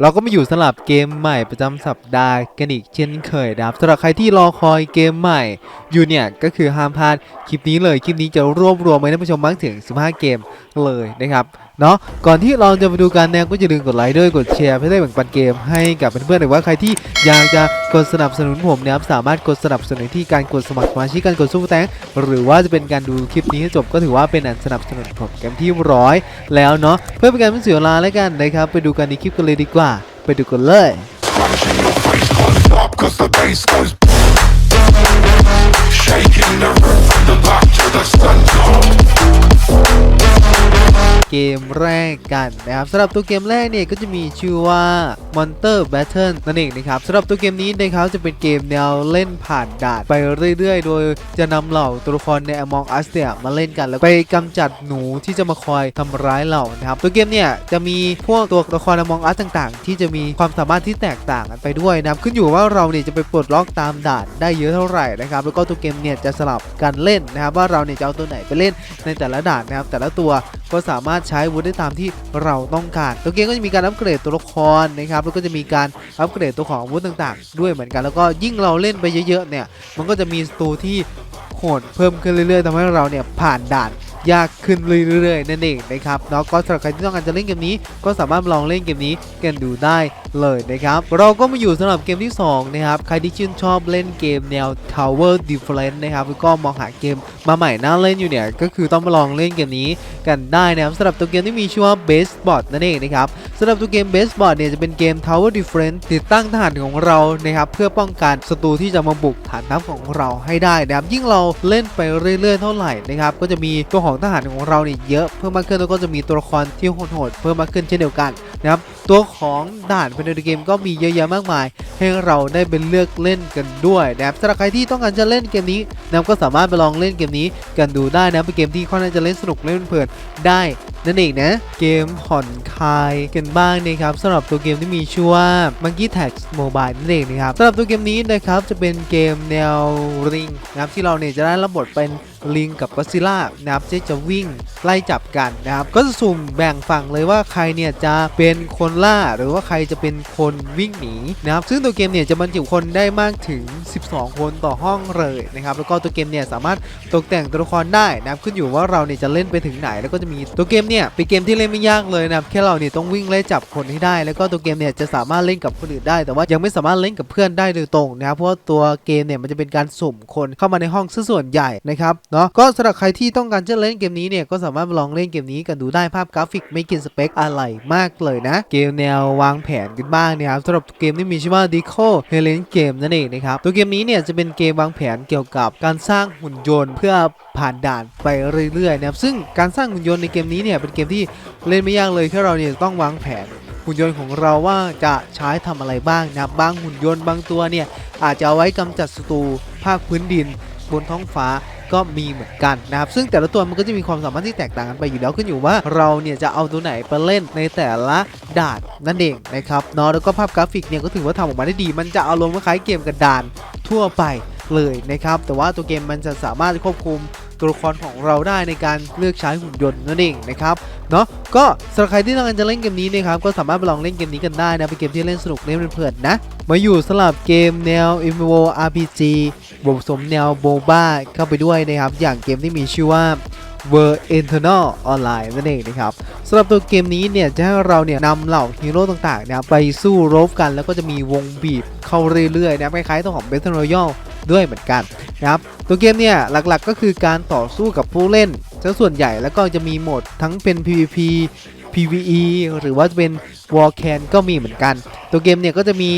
เราก็มาอยู่สลับเกมใหม่ประจำสัปดาห์กันอีกเช่นเคยนะครับสำหรับใครที่รอคอยเกมใหม่อยู่เนี่ยก็คือห้ามพลาดคลิปนี้เลยคลิปนี้จะรวบรวมไว้ให้ท่านผู้ชมมางถึง 15 เกมเลยนะครับ เนาะก่อนที่เราจะมาดูกันเนี่ยก็อย่าลืมกดไลค์ด้วยกดแชร์เพื่อได้แบ่งปันเกมให้กับเพื่อนๆหรือว่าใครที่อยากจะกดสนับสนุนผมนะครับสามารถกดสนับสนุนที่การกดสมัครสมาชิกการกดซูเปอร์แตงหรือว่าจะเป็นการดูคลิปนี้ให้จบก็ถือว่าเป็นอันสนับสนุนผมเกมที่ร้อยแล้วเนาะเพื่อเป็นการไม่เสียเวลาแล้วกันนะครับไปดูกันในคลิปกันเลยดีกว่า ไปดูกันเลย Shaking the roof from the back to the center เกมแรกกันนะครับสำหรับตัวเกมแรกเนี่ยก็จะมีชื่อว่า Monster Battle นั่นเองนะครับสำหรับตัวเกมนี้นะครับจะเป็นเกมแนวเล่นผ่านด่านไปเรื่อยๆ โดยจะนำเหล่าตัวละครใน Among Us เนี่ยมาเล่นกันแล้วไปกำจัดหนูที่จะมาคอยทำร้ายเรานะครับตัวเกมเนี่ยจะมีพวกตัวละคร Among Us ต่างๆ ที่จะมีความสามารถที่แตกต่างกันไปด้วยนะครับขึ้นอยู่ว่าเราเนี่ยจะไปปลดล็อกตามด่านได้เยอะเท่าไหร่นะครับแล้วก็ตัวเกมเนี่ยจะสลับกันเล่นนะครับว่าเราเนี่ยจะเอาตัวไหนไปเล่นในแต่ละด่านนะครับแต่ละตัวก็สามารถใช้วุธได้ตามที่เราต้องการ ตัวเกมก็จะมีการอัปเกรดตัวละครนะครับแล้วก็จะมีการอัปเกรดตัวของอาวุธต่างๆ ด้วยเหมือนกัน แล้วก็ยิ่งเราเล่นไปเยอะๆเนี่ยมันก็จะมีสตูที่โหดเพิ่มขึ้นเรื่อยๆทำให้เราเนี่ยผ่านด่าน ยากขึ้นเรื่อยๆนั่นเองนะครับเนาะก็สำหรับใครที่ต้องการจะเล่นเกมนี้ ก็สามารถลองเล่นเกมนี้กันดูได้เลยนะครับ เราก็มาอยู่สำหรับเกมที่สองนะครับใครที่ชื่นชอบเล่นเกมแนว Tower Defense นะครับแล้วก็มองหาเกมมาใหม่น่าเล่นอยู่เนี่ยก็คือต้องมาลองเล่นเกมนี้กันได้นะครับสำหรับตัวเกมที่มีชื่อว่า Base Bot นั่นเองนะครับสำหรับตัวเกม Base Bot เนี่ยจะเป็นเกม Tower Defense ติดตั้งทหารของเรานะครับเพื่อป้องกันศัตรูที่จะมาบุกฐานทัพของเราให้ได้นะครับยิ่งเราเล่นไปเรื่อยๆเท่าไหร่นะครับก็จะมีตัวของทหารของเราเนี่ยเยอะเพิ่มมากขึ้นแล้วก็จะมีตัวละครที่โหดๆเพิ่มมากขึ้นเช่นเดียวกันนะครับตัวของด่านภายในเกมก็มีเยอะแยะมากมาย ให้เราได้เป็นเลือกเล่นกันด้วยนะครับสำหรับใครที่ต้องการจะเล่นเกมนี้นะครับก็สามารถไปลองเล่นเกมนี้กันดูได้นะเป็นเกมที่ค่อนข้างจะเล่นสนุกเล่นเพลินได้ นั่นเองนะ เกมผ่อนคลายกันบ้างนะครับสำหรับตัวเกมที่มีชื่อว่า Monkey Tax Mobile นั่นเองนะครับสำหรับตัวเกมนี้นะครับจะเป็นเกมแนวริงนะครับที่เราเนี่ยจะได้รับบทเป็นลิงกับก็ซิล่านะครับที่จะวิ่งไล่จับกันนะครับก็จะสุ่มแบ่งฝั่งเลยว่าใครเนี่ยจะเป็นคนล่าหรือว่าใครจะเป็นคนวิ่งหนีนะครับซึ่งตัวเกมเนี่ยจะบรรจุคนได้มากถึง 12 คนต่อห้องเลยนะครับแล้วก็ตัวเกมเนี่ยสามารถตกแต่งตัวละครได้นะครับขึ้นอยู่ว่าเราเนี่ยจะเล่นไปถึงไหนแล้วก็จะมีตัวเกมเนี่ยเป็นเกมที่เล่นไม่ยากเลยนะครับแค่เราเนี่ยต้องวิ่งไล่จับคนให้ได้ แล้วก็ตัวเกมเนี่ยจะสามารถเล่นกับคนอื่นได้ แต่ว่ายังไม่สามารถเล่นกับเพื่อนได้โดยตรงนะครับเพราะว่าตัวเกมเนี่ยมันจะเป็นการสุ่มคนเข้ามาในห้องซะส่วนใหญ่นะครับเนาะก็สำหรับใครที่ต้องการจะเล่นเกมนี้เนี่ยก็สามารถลองเล่นเกมนี้กันดูได้ภาพกราฟิกไม่กินสเปคอะไรมากเลยนะ เกมแนววางแผนกันบ้างนะครับสำหรับเกมที่มีชื่อว่า Deco h e l e n Game นั่นเองนะครับตัวเกมนี้เนี่ยจะเป็นเกมวางแผนเกี่ยวกับการสร้างหุ่นยนต์ เพื่อผ่านด่านไปเรื่อยๆนะครับซึ่งการสร้างหุ่นยนต์ในเกมนี้เนี่ยเป็นเกมที่เล่นไม่ยากเลยแค่เราเนี่ยต้องวางแผนหุ่นยนต์ของเราว่าจะใช้ทำอะไรบ้างนะครับบางหุ่นยนต์บางตัวเนี่ยอาจจะเอาไว้กำจัดศัตรูภาคพื้นดิน บนท้องฟ้าก็มีเหมือนกันนะครับ ซึ่งแต่ละตัวมันก็จะมีความสามารถที่แตกต่างกันไปอยู่แล้วขึ้นอยู่ว่าเราเนี่ยจะเอาตัวไหนไปเล่นในแต่ละด่านนั่นเองนะครับเนาะแล้วก็ภาพกราฟิกเนี่ยก็ถือว่าทำออกมาได้ดี มันจะอารมณ์คล้ายเกมกระดานทั่วไปเลยนะครับ แต่ว่าตัวเกมมันจะสามารถควบคุม ตัวละครของเราได้ในการเลือกใช้หุ่นยนต์นั่นเองนะครับเนาะก็สำหรับใครที่ต้องการจะเล่นเกมนี้นะครับก็สามารถไปลองเล่นเกมนี้กันได้นะเป็นเกมที่เล่นสนุกเล่นเพลินๆนะมาอยู่สลับเกมแนว MMO RPG บวกผสมแนวโบบ้าเข้าไปด้วยนะครับอย่างเกมที่มีชื่อว่า World Eternal Online นั่นเองนะครับสำหรับตัวเกมนี้เนี่ยจะให้เราเนี่ยนำเหล่าฮีโร่ต่างๆนะครับไปสู้รบกันแล้วก็จะมีวงบีบเข้าเรื่อยๆนะครับคล้ายๆตัวของ Battle Royale ด้วยเหมือนกันนะครับตัวเกมเนี่ยหลักๆก็คือการต่อสู้กับผู้เล่นซะส่วนใหญ่แล้วก็จะมีโหมดทั้งเป็น PVP PVE หรือว่าจะเป็น War Can ก็มีเหมือนกัน ตัวเกมเนี่ยก็จะมี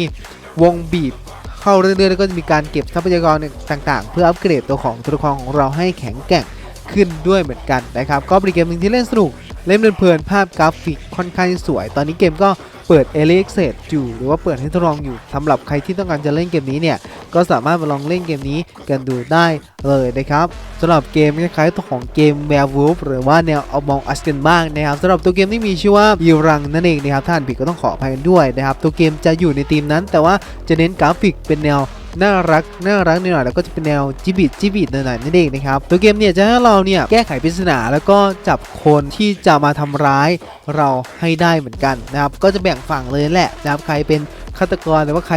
วงบีบเข้าเรื่อยๆ แล้วก็จะมีการเก็บทรัพยากรต่างๆ เพื่ออัปเกรดตัวของตัวละครของเราให้แข็งแกร่ง ขึ้นด้วยเหมือนกันนะครับก็เป็นเกมหนึ่งที่เล่นสนุกเล่นเพลินภาพกราฟิกค่อนข้างสวย ตอนนี้เกมก็เปิด e l e x e อยู่หรือว่าเปิดให้ทดลองอยู่สำหรับใครที่ต้องการจะเล่นเกมนี้เนี่ย ก็สามารถมาลองเล่นเกมนี้กันดูได้เลยนะครับสำหรับเกมคล้ายๆตัวของเกม Werewolf หรือว่าแนว Among Us กันบ้างนะครับสำหรับตัวเกมที่มีชื่อว่ายีรังนั่นเองนะครับท่านผิดก็ต้องขออภัยกันด้วยนะครับตัวเกมจะอยู่ในทีมนั้น แต่ว่าจะเน้นกราฟิกเป็นแนว น่ารักน่ารักหน่อยแล้วก็จะเป็นแนวจิบิจิบิหน่อยนั่นเองนะครับตัวเกมเนี่ยจะให้เราเนี่ยแก้ไขปริศนาแล้วก็จับคนที่จะมาทำร้ายเราให้ได้เหมือนกันนะครับก็จะแบ่งฝั่งเลยแหละนะครับใครเป็นฆาตกรหรือว่าใคร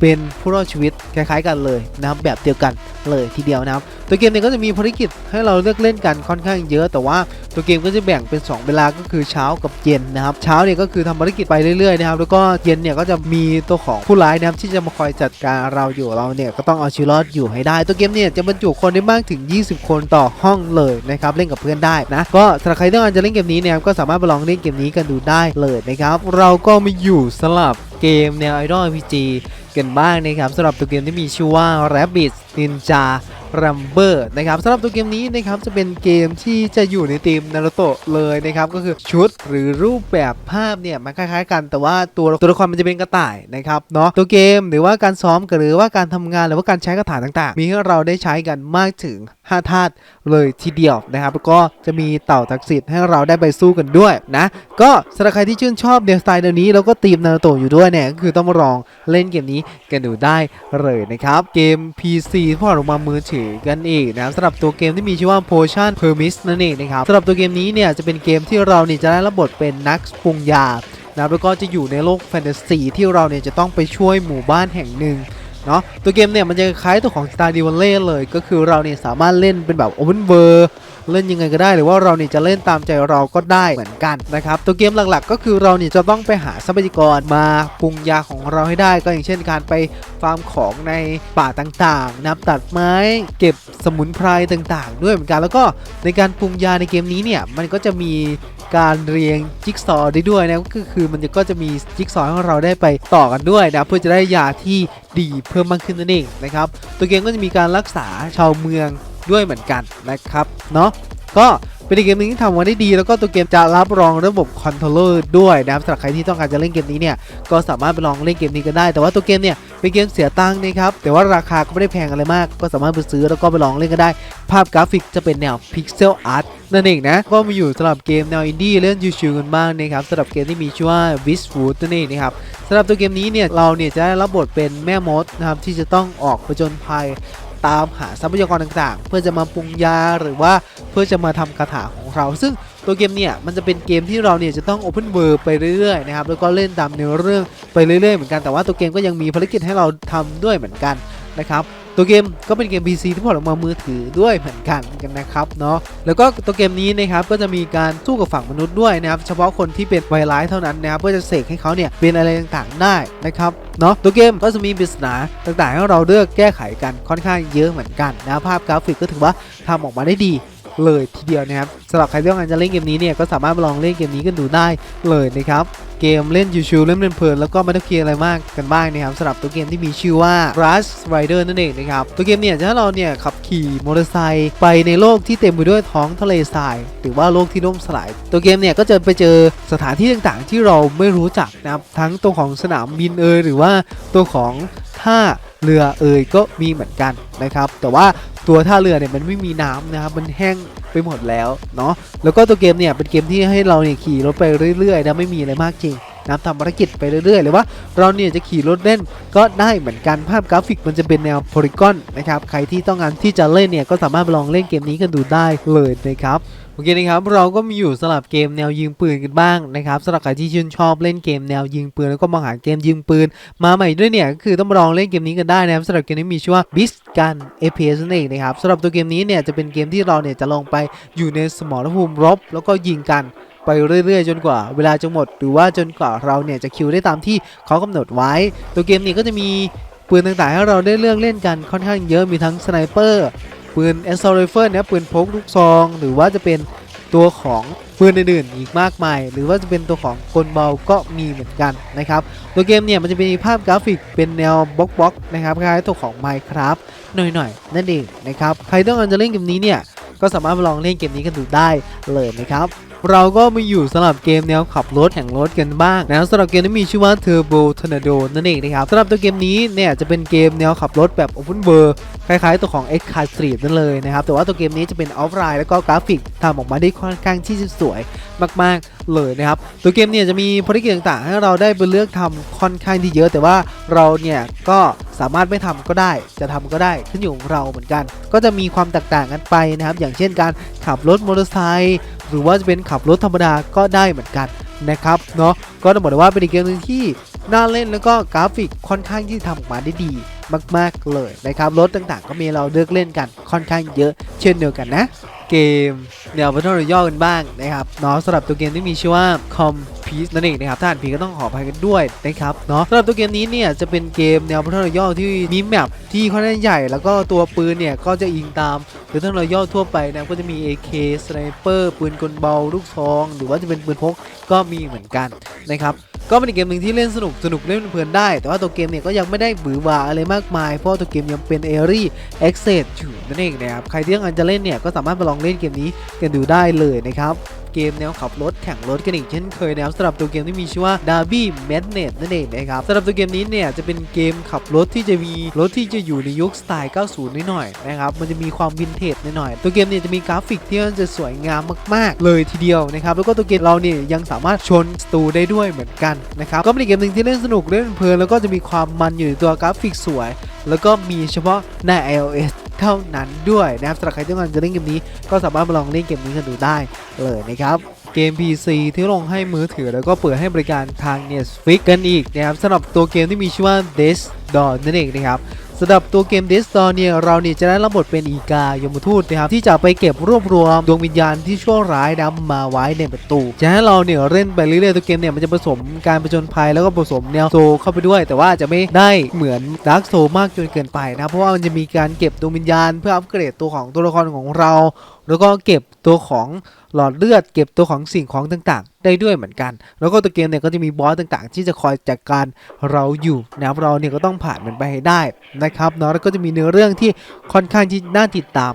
เป็นผู้รอดชีวิตคล้ายๆกันเลยนะครับแบบเดียวกันเลยทีเดียวนะครับตัวเกมเนี่ยก็จะมีภารกิจให้เราเลือกเล่นกันค่อนข้างเยอะ แต่ว่าตัวเกมก็จะแบ่งเป็น 2 เวลาก็คือเช้ากับเย็นนะครับเช้าเนี่ยก็คือทำภารกิจไปเรื่อยๆนะครับแล้วก็เย็นเนี่ยก็จะมีตัวของผู้ร้ายนะครับที่จะมาคอยจัดการเราอยู่เราเนี่ยก็ต้องเอาชีวิตรอดอยู่ให้ได้ ตัวเกมเนี่ยจะบรรจุคนได้มากถึง 20 คนต่อห้องเลยนะครับเล่นกับเพื่อนได้นะก็สำหรับใครต้องการจะเล่นเกมนี้เนะครับก็สามารถไปลองเล่นเกมนี้กันดูได้เลยนะครับเราก็มาอยู่สลับเกมแนว Idol RPG กันบ้างนะครับสำหรับตัวเกมที่มีชื่อว่า Rabbit Ninja รัมเบอร์นะครับสำหรับตัวเกมนี้นะครับจะเป็นเกมที่จะอยู่ในธีมนารูโตะเลยนะครับก็คือชุดหรือรูปแบบภาพเนี่ยมันคล้ายๆ กันแต่ว่าตัวตัวละครมันจะเป็นกระต่ายนะครับเนาะตัวเกมหรือว่าการซ้อมหรือว่าการทำงานหรือว่าการใช้คาถาต่างๆ มีให้เราได้ใช้กันมากถึง5ธาตุเลยทีเดียวนะครับแล้วก็จะมีเต่าทักษิณให้เราได้ไปสู้กันด้วยนะก็สำหรับใครที่ชื่นชอบเดสไตล์เดียวนี้แล้วก็ธีมนารูโตะอยู่ด้วยเนี่ยก็คือต้องมาลองเล่นเกมนี้กันดูได้เลยนะครับเกม PC ที่พอร์ตลงมามือถือกันอีกนะครับสำหรับตัวเกมที่มีชื่อว่า Potion Permis นั่นเองนะครับสำหรับตัวเกมนี้เนี่ยจะเป็นเกมที่เราเนี่ยจะได้รับบทเป็นนักปรุงยานะครับแล้วก็จะอยู่ในโลกแฟนตาซีที่เราเนี่ยจะต้องไปช่วยหมู่บ้านแห่งหนึ่งเนาะตัวเกมเนี่ยมันจะคล้ายตัวของ Stardew Valley เลย ก็คือเราเนี่ยสามารถเล่นเป็นแบบ Open World เล่นยังไงก็ได้ หรือว่าเราเนี่ยจะเล่นตามใจเราก็ได้เหมือนกันนะครับตัวเกมหลักๆ ก็คือเราเนี่ยจะต้องไปหาทรัพยากรมาปรุงยาของเราให้ได้ ก็อย่างเช่นการไปฟาร์มของในป่าต่างๆนับตัดไม้เก็บสมุนไพรต่างๆ ด้วยเหมือนกันแล้วก็ในการปรุงยาในเกมนี้เนี่ยมันก็จะมีการเรียงจิ๊กซอว์ได้ด้วยนะก็คือมันก็จะมีจิ๊กซอว์ให้เราได้ไปต่อกันด้วยนะเพื่อจะได้ยาที่ดีเพิ่มมากขึ้นนั่นเองนะครับตัวเกมก็จะมีการรักษาชาวเมือง ด้วยเหมือนกันนะครับเนาะก็เป็นอีกเกมนึงที่ทำมาได้ดี แล้วก็ตัวเกมจะรับรองระบบคอนโทรลเลอร์ด้วยนะครับสำหรับใครที่ต้องการจะเล่นเกมนี้เนี่ยก็สามารถไปลองเล่นเกมนี้กันได้ แต่ว่าตัวเกมเนี่ยเป็นเกมเสียตังค์นะครับแต่ว่าราคาก็ไม่ได้แพงอะไรมาก ก็สามารถไปซื้อแล้วก็ไปลองเล่นกันได้ ภาพกราฟิกจะเป็นแนวพิกเซลอาร์ตนั่นเองนะ ก็มาอยู่สำหรับเกมแนวอินดี้เล่นชิวๆกันบ้างนะครับสำหรับเกมที่มีชื่อว่า w i s w o o d นั่นเองนะครับสำหรับตัวเกมนี้เนี่ยเราเนี่ยจะได้รับบทเป็นแม่มดนะครับที่จะต้องออกผจญภัย ตามหาทรัพยากรต่างๆ เพื่อจะมาปรุงยาหรือว่าเพื่อจะมาทำคาถาของเรา ซึ่งตัวเกมเนี่ยมันจะเป็นเกมที่เราเนี่ยจะต้องโอเพนเวิร์ไปเรื่อยๆนะครับแล้วก็เล่นตามเนื้อเรื่องไปเรื่อยๆเหมือนกันแต่ว่าตัวเกมก็ยังมีภารกิจให้เราทำด้วยเหมือนกันนะครับ ตัวเกมก็เป็นเกม PC ที่พอร์ตออกมามือถือด้วยเหมือนกันกันนะครับเนาะแล้วก็ตัวเกมนี้นะครับก็จะมีการสู้กับฝั่งมนุษย์ด้วยนะครับเฉพาะคนที่เป็นไวรัสเท่านั้นนะครับเพื่อจะเสกให้เขาเนี่ยเป็นอะไรต่างๆได้นะครับเนาะตัวเกมก็จะมีปริศนาต่างๆให้เราเลือกแก้ไขกันค่อนข้างเยอะเหมือนกันนะภาพกราฟิกก็ถือว่าทำออกมาได้ดี เลยทีเดียวนะครับสำหรับใครที่ต้องการจะเล่นเกมนี้เนี่ยก็สามารถมาลองเล่นเกมนี้กันดูได้เลยนะครับเกมเล่นชิวๆเล่นเพลินแล้วก็ไม่ต้องเคลียร์อะไรมากกันบ้างนะครับสำหรับตัวเกมที่มีชื่อว่า Rush Rider นั่นเองนะครับตัวเกมเนี่ยจะให้เราเนี่ยขับขี่มอเตอร์ไซค์ไปในโลกที่เต็มไปด้วยท้องทะเลทราย หรือว่าโลกที่ล่มสลาย ตัวเกมเนี่ยก็จะไปเจอสถานที่ต่างๆ ที่เราไม่รู้จักนะครับทั้งตัวของสนามบินเอยหรือว่าตัวของท่าเรือเอยก็มีเหมือนกันนะครับ แต่ว่า ตัวท่าเรือเนี่ยมันไม่มีน้ำนะครับมันแห้งไปหมดแล้วเนาะแล้วก็ตัวเกมเนี่ยเป็นเกมที่ให้เราเนี่ยขี่รถไปเรื่อยๆนะไม่มีอะไรมากจริงนะทำภารกิจไปเรื่อยๆ หรือว่าเราเนี่ยจะขี่รถเล่นก็ได้เหมือนกันภาพกราฟิกมันจะเป็นแนวโพลิกอนนะครับใครที่ต้องการที่จะเล่นเนี่ยก็สามารถไปลองเล่นเกมนี้กันดูได้เลยนะครับ อเคนะครับเราก็มีอยู่สลับเกมแนวยิงปืนกันบ้างนะครับสำหรับใครที่ชื่นชอบเล่นเกมแนวยิงปืนแล้วก็มองหาเกมยิงปืน มาใหม่ด้วยเนี่ยก็คือต้องลองเล่นเกมนี้กันได้นะครับสำหรับเกมนี้มีชื่อว่า b i s Gun FPS นั่นเองนะครับสำหรับตัวเกมนี้เนี่ยจะเป็นเกมที่เราเนี่ยจะลงไปอยู่ในสมรภูมิรบ แล้วก็ยิงกันไปเรื่อยๆ จนกว่าเวลาจะหมด หรือว่าจนกว่าเราเนี่ยจะคิวได้ตามที่เขากำหนดไว้ ตัวเกมนี้ก็จะมีปืนต่างๆให้เราได้เลือกเล่นกันค่อนข้างเยอะมีทั้งสไนเปอร์ ปืน a s s a u l t rifle เนี่ยปืนพกลูกซอง หรือว่าจะเป็นตัวของปืนอื่นๆอีกมากมาย หรือว่าจะเป็นตัวของคนเบาก็มีเหมือนกันนะครับตัวเกมเนี่ยมันจะมีภาพกราฟิกเป็นแนวบล็อกบล็อกนะครับคล้ายตัวของ Minecraft หน่อยๆนั่นเองนะครับใครต้องการจะเล่นเกมนี้เนี่ยก็สามารถมาลองเล่นเกมนี้กันดูได้เลยนะครับ เราก็มาอยู่สำหรับเกมแนวขับรถแข่งรถกันบ้างนะสำหรับเกมที่มีชื่อว่า Turbo Tornado นั่นเองนะครับสำหรับตัวเกมนี้เนี่ยจะเป็นเกมแนวขับรถแบบ Open World คล้ายๆตัวของ X Car Street นั่นเลยนะครับแต่ว่าตัวเกมนี้จะเป็นออฟไลน์แล้วก็กราฟิกทำออกมาได้ค่อนข้างที่จะสวยมากๆเลยนะครับตัวเกมเนี่ยจะมีภารกิจต่างๆ ให้เราได้ไปเลือกทำค่อนข้างที่เยอะ แต่ว่าเราเนี่ยก็สามารถไม่ทำก็ได้ จะทำก็ได้ขึ้นอยู่กับเราเหมือนกัน ก็จะมีความแตกต่างกันไปนะครับ อย่างเช่นการขับรถมอเตอร์ไซค์ หรือว่าจะเป็นขับรถธรรมดาก็ได้เหมือนกันนะครับเนาะก็ต้องบอกเลยว่าเป็นอีกเกมหนึงที่น่าเล่นแล้วก็กราฟิกค่อนข้างที่ทำออกมาได้ดีมาก ๆ เลยนะครับรถต่างๆ ก็มีเราเลือกเล่นกันค่อนข้างเยอะเช่นเดียวกันนะ เกมแนว Battle Royale กันบ้างนะครับเนาะสำหรับตัวเกมที่มีชื่อว่า Com นั่นเองนะครับถ้าอ่านผิดก็ต้องขออภัยกันด้วยนะครับเนาะสำหรับตัวเกมนี้เนี่ยจะเป็นเกมแนว Battle Royale ที่มีแมปที่ค่อนข้างใหญ่ แล้วก็ตัวปืนเนี่ยก็จะอิงตาม Battle Royale ทั่วไปนะก็จะมี AK Sniper ปืนกลเบาลูกซอง หรือว่าจะเป็นปืนพกก็มีเหมือนกันนะครับก็เป็นอีกเกมหนึ่งที่เล่นสนุกสนุกเล่นเพลินได้ แต่ว่าตัวเกมเนี่ยก็ยังไม่ได้บือหวาอะไรมากมาย เพราะว่าตัวเกมยังเป็น a r y Access อยู่นั่นเองนะครับใครที่ต้องการจะเล่นเนี่ยก็สามารถมาลองเล่นเกมนี้กันดูได้เลยนะครับ เกมแนวขับรถแข่งรถกันอีกเช่นเคยนะครับสำหรับตัวเกมที่มีชื่อว่า Derby Madness นั่นเองนะครับสำหรับตัวเกมนี้เนี่ยจะเป็นเกมขับรถที่จะมีรถที่จะอยู่ในยุคสไตล์ 90 นิดหน่อยๆนะครับมันจะมีความวินเทจนิดหน่อยๆตัวเกมเนี่ยจะมีกราฟิกที่มันจะสวยงามมาก ๆ เลยทีเดียวนะครับแล้วก็ตัวเกมเราเนี่ยยังสามารถชนสตูได้ด้วยเหมือนกันนะครับก็เป็นเกมหนึ่งที่เล่นสนุกเล่นเพลินแล้วก็จะมีความมันอยู่ในตัวกราฟิกสวย แล้วก็มีเฉพาะใน iOS เท่านั้นด้วยนะครับสำหรับใครที่ต้องการจะเล่นเกมนี้ ก็สามารถมาลองเล่นเกมนี้กันดูได้เลยนะครับเกม PC ที่ลงให้มือถือแล้วก็เปิดให้บริการทาง Netflix กันอีกนะครับสำหรับตัวเกมที่มีชื่อว่า Death Door นั่นเองนะครับ สำหรับตัวเกม Death Door เนี่ยเราเนี่ยจะได้รับบทเป็นอีกายมทูตนะครับที่จะไปเก็บรวบรวมดวงวิญญาณที่ชั่วร้ายนะมาไว้ในประตูจะให้เราเนี่ยเล่นไปเรื่อยๆตัวเกมเนี่ยมันจะผสมการผจญภัยแล้วก็ผสมแนวโซเข้าไปด้วย แต่ว่าจะไม่ได้เหมือนดาร์กโซมากจนเกินไปนะเพราะว่ามันจะมีการเก็บดวงวิญญาณ เพื่ออัปเกรดตัวของตัวละครของเราแล้วก็เก็บตัวของหลอดเลือด เก็บตัวของสิ่งของต่างๆ ได้ด้วยเหมือนกัน แล้วก็ตัวเกมเนี่ยก็จะมีบอสต่างๆ ที่จะคอยจัดการเราอยู่นะครับเราเนี่ยก็ต้องผ่านมันไปให้ได้นะครับเนาะแล้วก็จะมีเนื้อเรื่องที่ค่อนข้างที่น่าติดตาม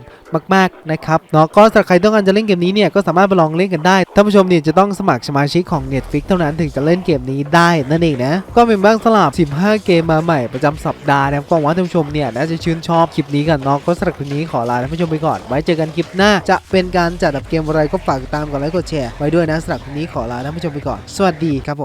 มากๆนะครับเนาะก็สำหรับใครต้องการจะเล่นเกมนี้เนี่ยก็สามารถไปลองเล่นกันได้ท่านผู้ชมเนี่ยจะต้องสมัครสมาชิกของ Netflix เท่านั้นถึงจะเล่นเกมนี้ได้นั่นเองนะก็เป็นบ้างสลับ 15 เกมมาใหม่ประจำสัปดาห์นะครับก็หวังว่าท่านผู้ชมเนี่ยน่าจะชื่นชอบคลิปนี้กันเนาะก็สำหรับคลิปนี้ขอลาท่านผู้ชมไปก่อนไว้เจอกันคลิปหน้าจะเป็นการจัดอันดับเกมอะไรก็ฝากติดตามกดไลค์กดแชร์ไว้ด้วยนะสำหรับคลิปนี้ขอลาท่านผู้ชมไปก่อน สวัสดีครับผม